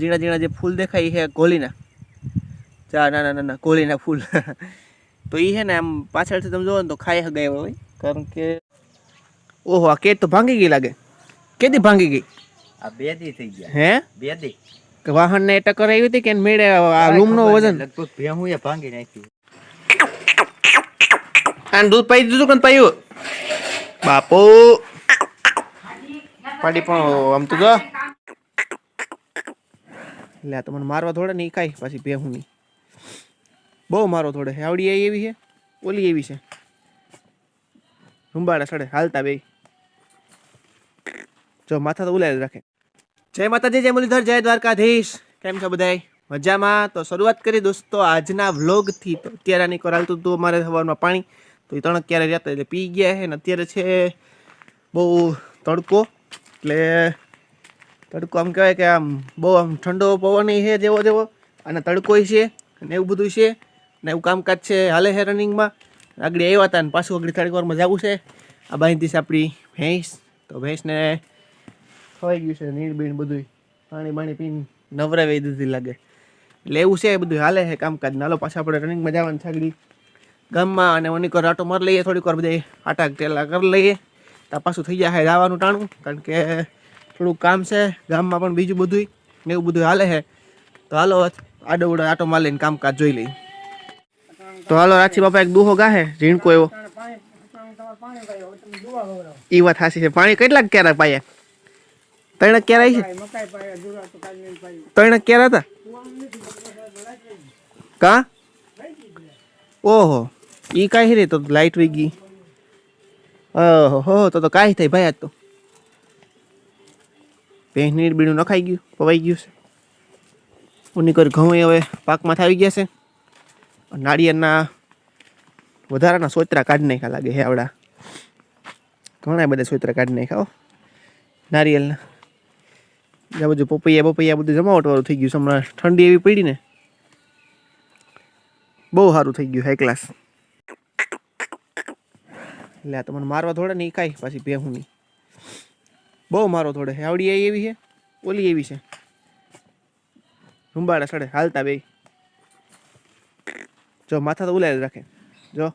ઝીણા ઝીણા જે ફૂલ દેખાય એ છે કોલીના ચા ના ના ના ના કોલીના ફૂલ. તો એ છે ને આમ પાછળથી તમે જોવો ને તો ખાઈ હગાય હોય. કારણ કે ઓહો આ કેટ તો ભાંગી ગઈ લાગે. કેદી ભાંગી ગઈ? આ બે દી થઈ ગયા. હે? બે દી કે વાહનને ટક્કર આવી હતી કે મેળે આ રૂમનો વજન? લગભગ ભેહું એ ભાંગી નાખ્યું. આને દૂધ પાઈ દીધું કે પાયું બાપો! પાડી પણ આમ તો જો. લે, આ તો મને મારવા થોડે નહીં કાંઈ, પાછી ભેહુની બહુ મારો થોડે આવડી આવી એવી છે? ઓલી એવી છે. રૂંબાડા સડે, હાલતા બે જો, માથા તો ઉલાય રાખે. જય માતાજી, જય મુરલીધર, જય દ્વારકાધીશ. કેમ છો બધાય? મજામાં? તો શરૂઆત કરી દોસ્તો, આજના વ્લોગથી. તો અત્યારે આની કોર હતું અમારે સવારમાં પાણી. તો એ ત્રણ ક્યારે રહેતા એટલે પી ગયા છે ને અત્યારે છે બહુ તડકો. એટલે તડકો આમ કહેવાય કે આમ બહુ આમ ઠંડો પવન છે જેવો જેવો. અને તડકોય છે અને એવું બધું છે. ને એવું કામકાજ છે હાલે છે રનિંગમાં. આગળ આવ્યા હતા અને પાછું આગળ થોડીક વારમાં જવું છે. આ બાંધી છે આપણી ભેંસ. તો ભેંસને ખવાઈ ગયું છે નીર બીણ બધું પાણી બાણી પીને નવરાવી દીધી લાગે. એટલે એવું છે બધું હાલે છે કામકાજ. નાલો પાછા આપણે રનિંગમાં જવાનું છે આગળ. ગામમાં અને ઓની કર આટો મારી લઈએ, થોડીક વાર બધા આટા ટેલા કરી લઈએ. તો પાછું થઈ જાય જવાનું ટાણું. કારણ કે થોડુંક કામ છે, ગામમાં પણ બીજું બધું એવું બધું હાલે છે. તો હાલો આડો ઉડો આટો મારી લઈને કામકાજ જોઈ લઈએ. તો હાલો, રાચી બાપા એક દુહો ગાહે, ઝીણકો એવો. એ વાત હાસી છે. પાણી કેટલાક ક્યારે પાયા? ત્રણ ક્યારે આવી છે? ત્રણ ક્યારે હતા? કા? ઓહો, ઈ કાંઈ રે તો લાઈટ વી ગઈ. ઓહો હો, તો તો કાંઈ થાય ભાઈ આજ તો. ભેંસની બીડું નખાઈ ગયું, પવાઈ ગયું છે. ઉની કર ઘઉં એ હવે પાકમાં આવી ગયા છે. નાળિયેરના વધારાના સોતરા કાઢી નાખ્યા લાગે હે આવડા. ઘણા બધા સોતરા કાઢી નાખ્યા નારિયેલના. આ બધું પપૈયા પપૈયા બધું જમાવટવાળું થઈ ગયું છે. હમણાં ઠંડી એવી પડી ને. બહુ સારું થઈ ગયું હાઈ ક્લાસ એટલે આ તો મને મારવા થોડે નહીં કાંઈ, પાછી ભેહું નહીં બહુ મારો થોડે. આવડી આવી એવી છે? ઓલી એવી છે. રૂંબાડા સડે. હાલતા બે જો, માથા તો ઉલાય જ રાખે. જો.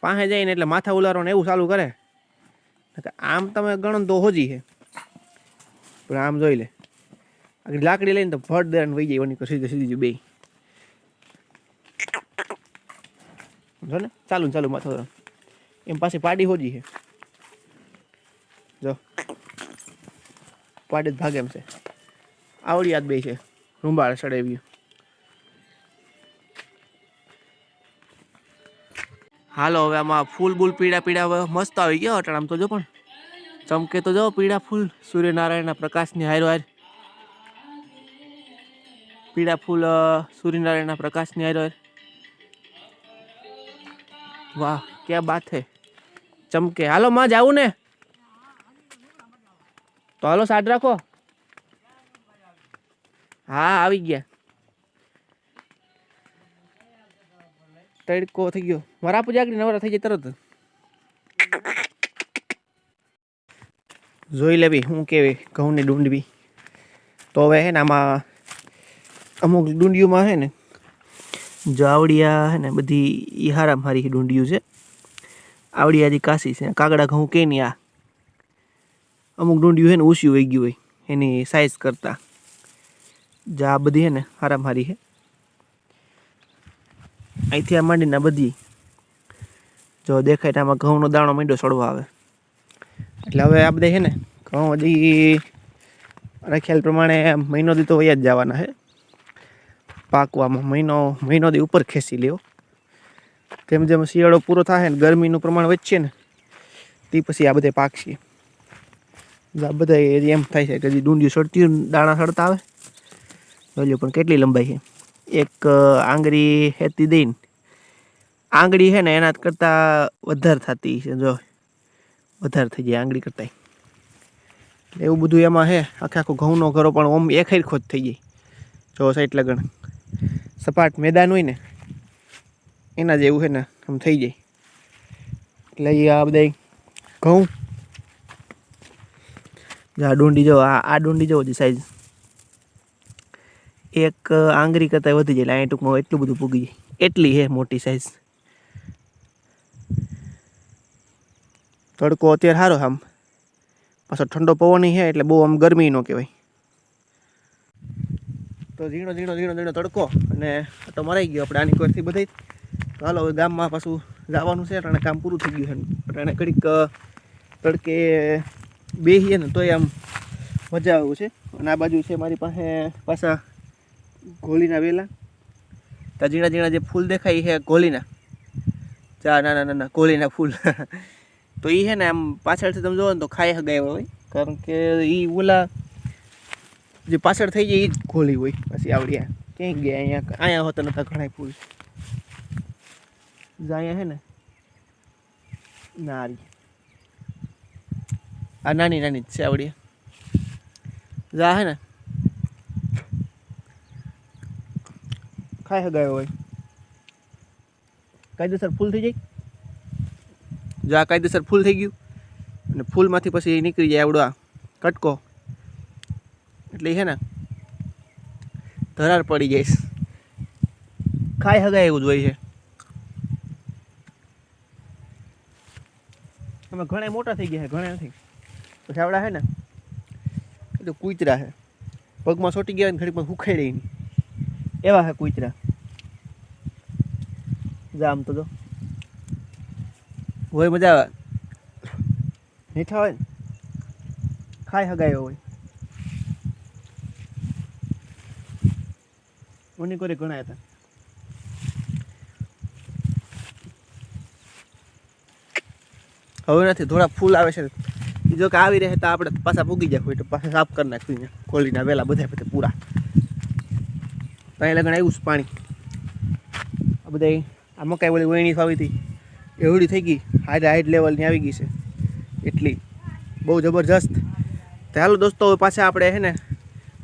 પાસે જઈને એટલે માથા ઉલારો ને એવું ચાલુ કરે. આમ તમે ગણો તો હોજી છે. પણ આમ જોઈ લે. આગળ લાકડી લઈને તો ફટ દે વહી જાય એની સીધી સીધી બે જો ને, ચાલુ ચાલુ માથો એમ પાસે પાડી હોજી છે. જો. પાડી જ ભાગે એમ છે. આવડી યાદ બે છે. રૂંબાળ ચડેવ્યું હાલો, હવે આમાં ફૂલ બૂલ પીળા પીળા હવે મસ્ત આવી ગયા અટાણ તો જો પણ. ચમકે તો જો પીળા ફૂલ, સૂર્યનારાયણના પ્રકાશની હારો હાર પીળા ફૂલ સૂર્યનારાયણના પ્રકાશની હારો હાર વાહ, ક્યાં બાત હે. ચમકે. હાલો, માં જાવું ને. તો હાલો સાડ રાખો. હા, આવી ગયા. તડકો થઈ ગયો. મારા પૂજાગરી નવરા થઈ જાય તરત. જોઈ લેવી હું કેવી ઘઉંની ડુંડવી. તો હવે હે ને આમાં અમુક ડુંડીઓમાં હે ને જાવડિયા હે ને બધી ઈ હારામ હારી ડુંડિયું છે. આવડિયા જે કાશી છે. કાગડા ઘઉં કે નહીં આ? અમુક ડુંડિયું છે ને ઓછી વહી ગયું હોય, એની સાઇઝ કરતાં. જા, આ બધી છે ને હારામ હારી છે અહીંથી આ માંડીને બધી. જો દેખાય તો આમાં ઘઉંનો દાણો મીંડો સડવા આવે. એટલે હવે આ બધા છે ને ઘઉં હજી મારા પ્રમાણે મહિનો દી તો વયા જ જવાના છે પાકવામાં મહિનો મહિનો દી ઉપર ખેંચી લ્યો. જેમ જેમ શિયાળો પૂરો થાય ને ગરમીનું પ્રમાણ વધશે ને, તે પછી આ બધે પાકશે. બધા હજી એમ થાય છે કે હજી ડુંડિયું સડતી હોય ને દાણા સડતા આવે. જોઈ લો પણ કેટલી લંબાઈ છે? એક અ, આંગળી હેતી દઈને આંગળી છે ને એના કરતાં વધારે થતી છે જો. વધારે થઈ જાય આંગળી કરતાં એવું બધું એમાં છે. આખે આખો ઘઉંનો ઘરો પણ ઓમ એક હરખો જ થઈ જાય જો સાઈડ લગણ સપાટ મેદાન હોય ને એના જેવું છે ને આમ થઈ જાય. એટલે ઈ આ બધા ઘઉં જો આ ડુંડી જો, આ આ ડુંડી છે સાઈઝ એક આંગરી કરતાં વધી જાય અહીંયા ટૂંકમાં એટલું બધું પૂગી જાય. એટલી હે મોટી સાઈઝ તડકો અત્યારે સારો આમ. પાછો ઠંડો પવન છે, એટલે બહુ આમ ગરમી ન કહેવાય. તો ઝીણો ઝીણો ઝીણો ઝીણો તડકો, અને તો મરાઈ ગયો આપણે આની કોરથી બધી હાલો, હવે ગામમાં પાછું જવાનું છે અને કામ પૂરું થઈ ગયું છે. અને કડીક તડકે બેસીએ ને તોય આમ મજા આવે છે. અને આ બાજુ છે મારી પાસે પાછા ઘોલીના વેલા. ત્યાં ઝીણા ઝીણા જે ફૂલ દેખાય છે ઘોલીના ચા, ના ના ના ઘોલીના ફૂલ. તો એ છે ને આમ પાછળથી તમે જોવો ને તો ખાઈ હગાવ્યા હોય. કારણ કે એ ઓલા જે પાછળ થઈ જાય એ જ ઘોલી હોય. પછી આવડી ક્યાંય ગયા, અહીંયા અહીંયા હોતા નતા ઘણા ફૂલ. અહીંયા છે ને. નારી. આ નાની નાની જ છે આવડી. જા હે ને. ખાઈ હગાયો હોય. કાયદેસર ફૂલ થઈ જાય? જા કાયદેસર ફૂલ થઈ ગયું. અને ફૂલમાંથી પછી નીકળી જાય આવડો આ કટકો. એટલે છે ને ધરાર પડી જાય. છે. ખાઈ હગાય એવું જ હોય છે. અમે ઘણા મોટા થઈ ગયા છે ઘણા નથી. આવડા છે ને, એ તો કૂતરા છે પગમાં સોટી ગયા ને ઘડીમાં હુખાઈ રહી એવા છે કૂતરા. જામ તો જો. હોય મજા આવે. મીઠા હોય ને, ખાઈ હગાયો હોય. ઓની કોરે ઘણા હતા. હવે નથી થોડા ફૂલ આવે છે. જો કે આવી રહે તો આપણે પાછા પૂગી જાય તો પાછા સાફ કરી નાખ્યું ખોલીને વહેલા બધા બધા પૂરા. ત્યાં લગ્ન આવ્યું છે પાણી. આ બધા આ મકાઈ ઓલી વહીણી ફાવી હતી. એવડી થઈ ગઈ. હાઈટ હાઈટ લેવલની આવી ગઈ છે. એટલી. બહુ જબરજસ્ત. ચાલો દોસ્તો, હવે પાછા આપણે હે ને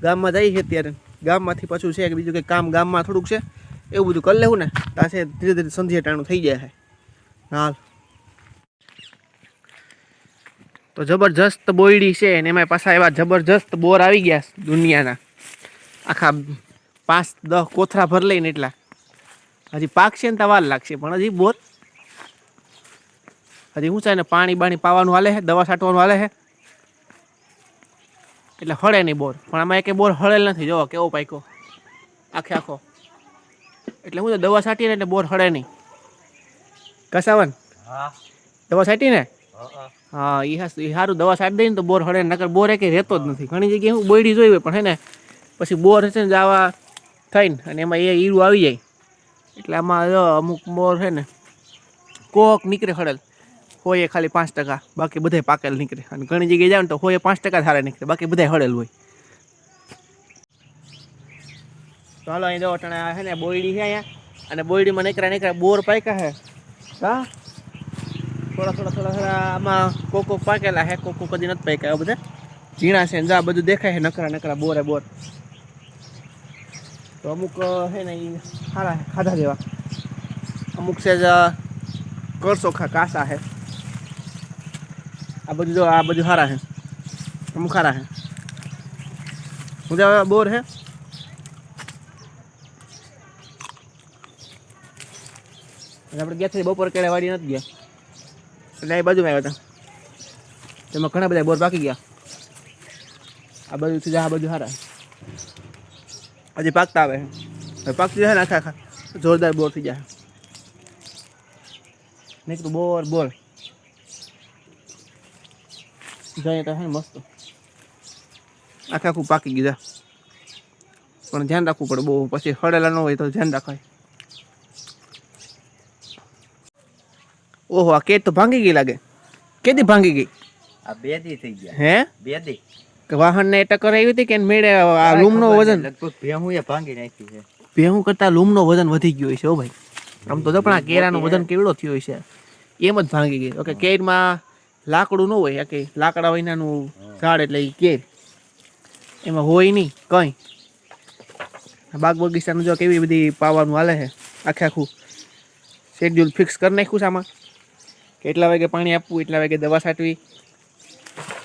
ગામમાં જઈએ અત્યારે. ગામમાંથી પાછું છે કે બીજું કંઈક કામ ગામમાં થોડુંક છે. એવું બધું કરી લેવું ને. ત્યાં ધીરે ધીરે સંધ્યા ટાણું થઈ જાય હાલ. તો જબરજસ્ત બોયડી છે અને એમાં પાછા એવા જબરજસ્ત બોર આવી ગયા દુનિયાના. આખા પાંચ દસ કોથરા ભર લઈને એટલા. હજી પાકશે ને તો વાર લાગશે પણ હજી બોર. હજી હું છે ને પાણી બાણી પાવાનું હાલે છે દવા છાંટવાનું હાલે છે. એટલે હળે નહીં બોર. પણ આમાં એક બોર હળેલ નથી. જોવો કેવો પાક્યો. આખે આખો. એટલે હું દવા છાંટીને એટલે બોર હળે નહીં. કસાવન દવા છાંટી ને? હા હા એ હાસ એ સારું દવા છાંટી દઈને તો બોર હળે, નકર બોર એકે રહેતો જ નથી. ઘણી જગ્યાએ હું બોયડી જોઈ હોય, પણ હે ને, પછી બોર છે ને જવા થઈને, અને એમાં એ ઈરું આવી જાય. એટલે આમાં અમુક બોર છે ને, કોક નીકળે હળેલ. હોય એ ખાલી પાંચ ટકા, બાકી બધાય પાકેલ નીકળે. અને ઘણી જગ્યાએ જાવ ને તો હોય પાંચ ટકા સારા નીકળે, બાકી બધાય હળેલ હોય. તો હાલો અહીં જો અટાણે છે ને, બોયડી છે અહીંયા. અને બોયડીમાં નીકળ્યા નીકળ્યા બોર પાક્યા છે હા? થોડા થોડા થોડા થોડા, આમાં કોક કોક પાકેલા હે, કોક કોક કદી નથી પાક્યા બધા. ઝીણા છે જા, બધું દેખાય છે, નકરા નકરા, બોરે, બોર. તો અમુક છે ને એ સારા ખાધા જેવા. અમુક છે જ કરસોખા કાસા છે આ બધું જો, આ બધું સારા છે અમુક સારા છે બધા બોર છે આપણે ગયા બપોર કેળા વાડી નથી ગયા. એટલે એ બાજુમાં આવ્યા હતા. તેમાં ઘણા બધા બોર પાકી ગયા. આ બાજુ થી આ બાજુ સારા હજી પાકતા આવે. હવે પાકતી જાય ને આખા આખા. જોરદાર બોર થઈ જાય. નીકળું બોર બોર. જાય તો હે મસ્ત. આખા આખું પાકી ગયું પણ ધ્યાન રાખવું પડે બહુ. પછી હળેલા ન હોય તો ધ્યાન રાખાય ઓહો આ કેટ તો ભાંગી ગઈ લાગે. કેદી ભાંગી ગઈ? આ બે દી થઈ ગયા. હે? બે દી કે વાહનને ટક્કર આવી હતી કે મેળે આ લૂમ નો વજન? લગભગ ભેહું એ ભાંગી નાખી છે. ભેહું કરતા લૂમનો વજન વધી ગયો છે હો ભાઈ. આમ તો પણ આ કેરાનું વજન કેવડો થયો છે. એમ જ ભાંગી ગઈ. ઓકે કેરમાં લાકડું ન હોય કે લાકડા વિનાનું ઝાડ એટલે એ કેર. એમાં હોય નહીં કંઈ. આ બાગ બગીચાનું જો કેવી બધી પાવાનું હાલે છે આખે આખું શેડ્યુલ ફિક્સ કરી નાખ્યું છે આમાં. કે એટલા વાગે પાણી આપવું એટલા વાગે દવા છાંટવી.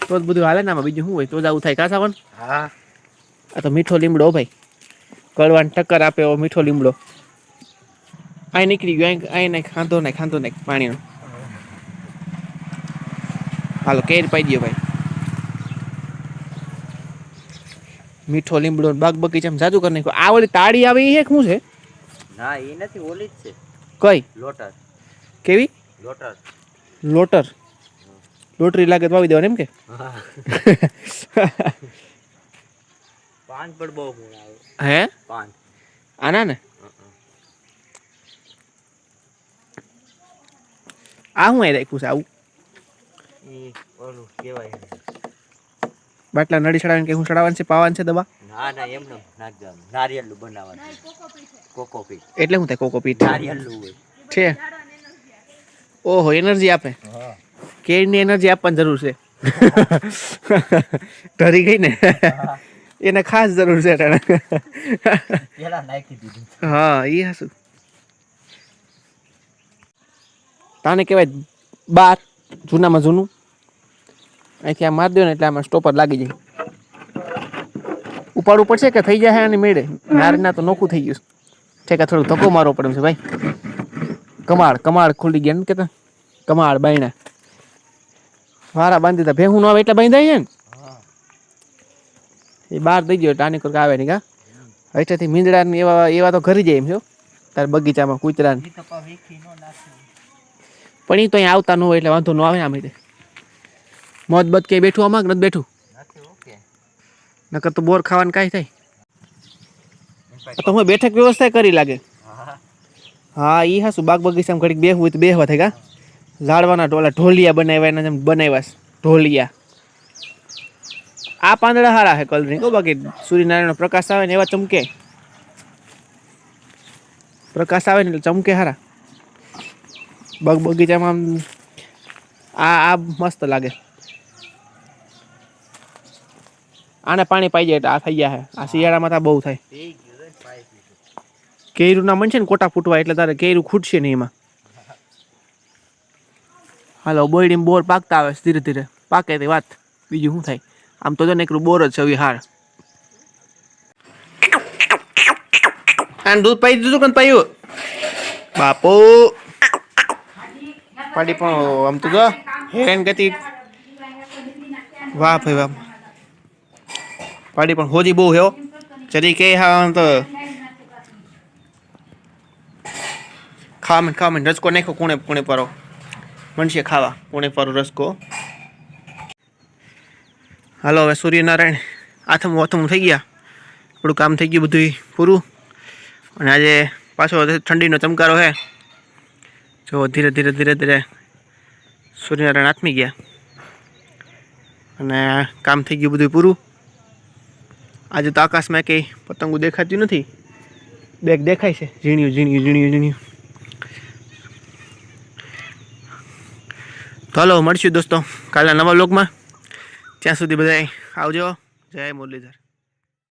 તો જ બધું હાલે ને આમાં. બીજું શું હોય? તો જ આવું થાય. કાં સાવન? હા. આ તો મીઠો લીમડો ભાઈ. કડવાને ટક્કર આપે એવો મીઠો લીમડો. અહીં નીકળી ગયો. અહીં નાખ. ખાંધો નાખ ખાંધો નાખ પાણીનો. હાલો કેર પાઈ દો ભાઈ. મીઠો લીમડો બાગ બાગ બગીચામાં જાજુ કરી નાખ્યો. આ ઓલી તાળી આવે એ શું છે? ના એ નથી ઓલી જ છે. કઈ? લોટર કેવી? લોટર લોટર. લોટરી લાગે તો વાવી દેવાની એમ કે? પાન પણ બહુ ગુણ આવે. હે? પાન. આના ને? આ હું અહીં રાખ્યું છે આવું? એ બાટલા નડી ચડાવીને કે હું ચડાવવાનું છે પાવાનું છે દવા? ના ના એમને નાખ દેવાનું નારિયેળનું બનાવવાનું. કોકોપીટ એટલે હું થાય કોકોપીટ નારિયેલું હોય. છે. ઓહો એનર્જી આપે. કેળની એનર્જી આપવાની જરૂર છે. ઢરી ગઈ ને. એને ખાસ જરૂર છે હા એ હશું તાને કહેવાય બાર જૂનામાં જૂનું. અહીંથી આ માર દો ને એટલે આમાં સ્ટોપર લાગી જાય. ઉપાડવું પડશે કે થઈ જાય અને મેળે? નારીના તો નોખું થઈ ગયું છે. કે થોડુંક ધક્કો મારવો પડે છે ભાઈ. કમાળ કમાળ ખુલી ગયા ને કેતા. કમાળ બાયણા. વારા બાંધી દીધા. ભેહું ન આવે એટલે બાંધાય છે ને? એ બહાર દઈ ગયો ટાની કરક આવે નહીં કા? હવેથી મીંદડા ને એવા એવા તો ઘરી જાય એમ છો તાર બગીચામાં કૂતરા પણ એ તો અહીં આવતા ન હોય એટલે વાંધો ન આવે આમ રીતે. મોત બદ કે બેઠું આમાં કે નથી બેઠું? ઓકે નકર તો બોર ખાવાનું કાંઈ થાય. તમે તો હું બેઠક વ્યવસ્થા કરી લાગે. હા હા એ હાસું બાગ બગીચામાં ઘડીક બેહવું તો બેહવા થાય, કા? ઝાડવાના ટોલા ઢોલિયા બનાવ્યા એના જેમ બનાવ્યા ઢોલિયા. આ પાંદડા હારા છે કલરિંગ હો બાકી સૂર્યનારાયણનો પ્રકાશ આવે ને એવા ચમકે. પ્રકાશ આવે ને એટલે ચમકે હારા. બાગ બગીચામાં આ આ મસ્ત લાગે. આને પાણી પાઈ જાય એટલે આ થઈ ગયા છે. આ શિયાળામાં તો બહુ થાય. કેરું ના મન છે ને કોટા ફૂટવા એટલે તારે કેરું ખૂટશે નહીં એમાં. હાલો બોયડી બોર પાકતા આવે ધીરે ધીરે. પાકે તે વાત. બીજું શું થાય? આમ તો ને એકલું બોર જ છે હાર. દૂધ પાઈ દીધું કે પાયું? બાપુ. પાડી પણ આમ તો જો, હેરાન ગતિ વાહ ભાઈ વાહ. પાડી પણ હોજી બહુ હેવો જરી કે હા તો. ખાવા ખાવા મને રસકો નાખો કોણે કોણે પરો મનશે ખાવા, કોણે પરો રસકો? હાલો, હવે સૂર્યનારાયણ આથમ આથમું થઈ ગયા. આપણું કામ થઈ ગયું બધું પૂરું. અને આજે પાછો ઠંડીનો ચમકારો છે જો, ધીરે ધીરે ધીરે ધીરે સૂર્યનારાયણ આથમી ગયા. અને કામ થઈ ગયું બધું પૂરું. આજે તો આકાશમાં કંઈ પતંગો દેખાતી નથી. બેગ દેખાય છે. ઝીણ્યું ઝીણ્યું ઝીણ્યું ઝીણ્યું. તો હલો મળશું દોસ્તો કાલના નવા લોકમાં ત્યાં સુધી બધાય આવજો. જય મુરલીધર.